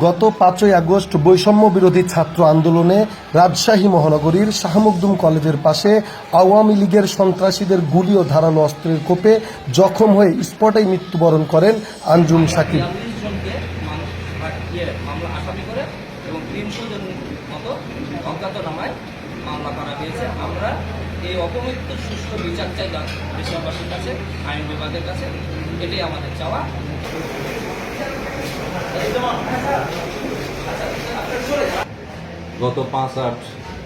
গত পাঁচই আগস্ট বৈষম্য বিরোধী ছাত্র আন্দোলনে রাজশাহী মহানগরীর শাহমুকদুম কলেজের পাশে আওয়ামী লীগের সন্ত্রাসীদের গুলি ও ধারালো অস্ত্রের কোপে জখম হয়ে স্পটেই মৃত্যুবরণ করেন আঞ্জুম সাকিব আমরা এই বিচার চাই দেশবাসীর কাছে, আইন বিভাগের কাছে। এটাই আমাদের চাওয়া। গত পাঁচ আট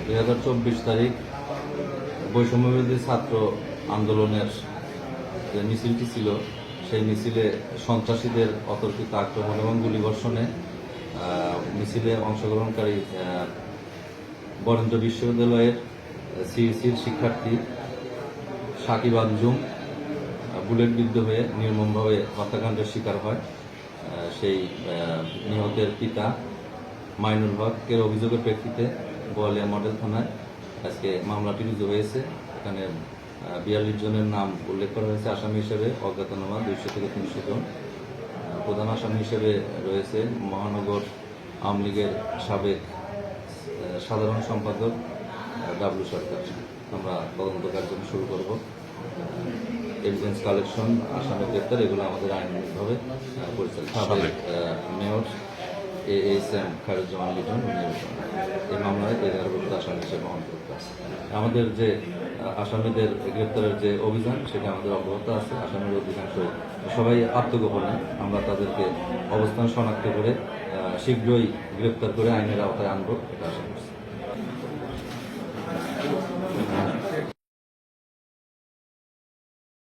দুই হাজার চব্বিশ তারিখ বৈষম্যবিরোধী ছাত্র আন্দোলনের যে মিছিলটি ছিল, সেই মিছিলে সন্ত্রাসীদের অতর্কিত আক্রমণ এবং গুলিবর্ষণে মিছিলে অংশগ্রহণকারী বরেন্দ্র বিশ্ববিদ্যালয়ের সিইসির শিক্ষার্থী সাকিব আঞ্জুম বুলেটবিদ্ধ হয়ে নির্মমভাবে হত্যাকাণ্ডের শিকার হয়। সেই নিহতের পিতা মাইনুল হকের অভিযোগের প্রেক্ষিতে গোয়ালিয়া মডেল থানায় আজকে মামলাটি রুজু হয়েছে। এখানে বিয়াল্লিশ জনের নাম উল্লেখ করা হয়েছে। আসামি হিসেবে অজ্ঞাতনামা দুইশো থেকে তিনশো জন। প্রধান আসামি হিসেবে রয়েছে মহানগর আওয়ামী লীগের সাবেক সাধারণ সম্পাদক ডাবলু সরকার। আমরা তদন্ত কার্য শুরু করব। এভিডেন্স কালেকশন আসামি গ্রেপ্তার এগুলো আমাদের আইনগতভাবে পরিচালিত। Mayor A S M Khairuzzaman Liton এই মামলায় এগারোভুক্ত আসামি হিসেবে অন্তর্ভুক্ত আছে। আমাদের যে আসামিদের গ্রেপ্তারের যে অভিযান সেটা আমাদের অব্যাহত আছে। আসামির অধিকাংশ সবাই আত্মগোপনে। আমরা তাদেরকে অবস্থান শনাক্ত করে শীঘ্রই গ্রেপ্তার করে আইনের আওতায় আনব এটা আশা করছি।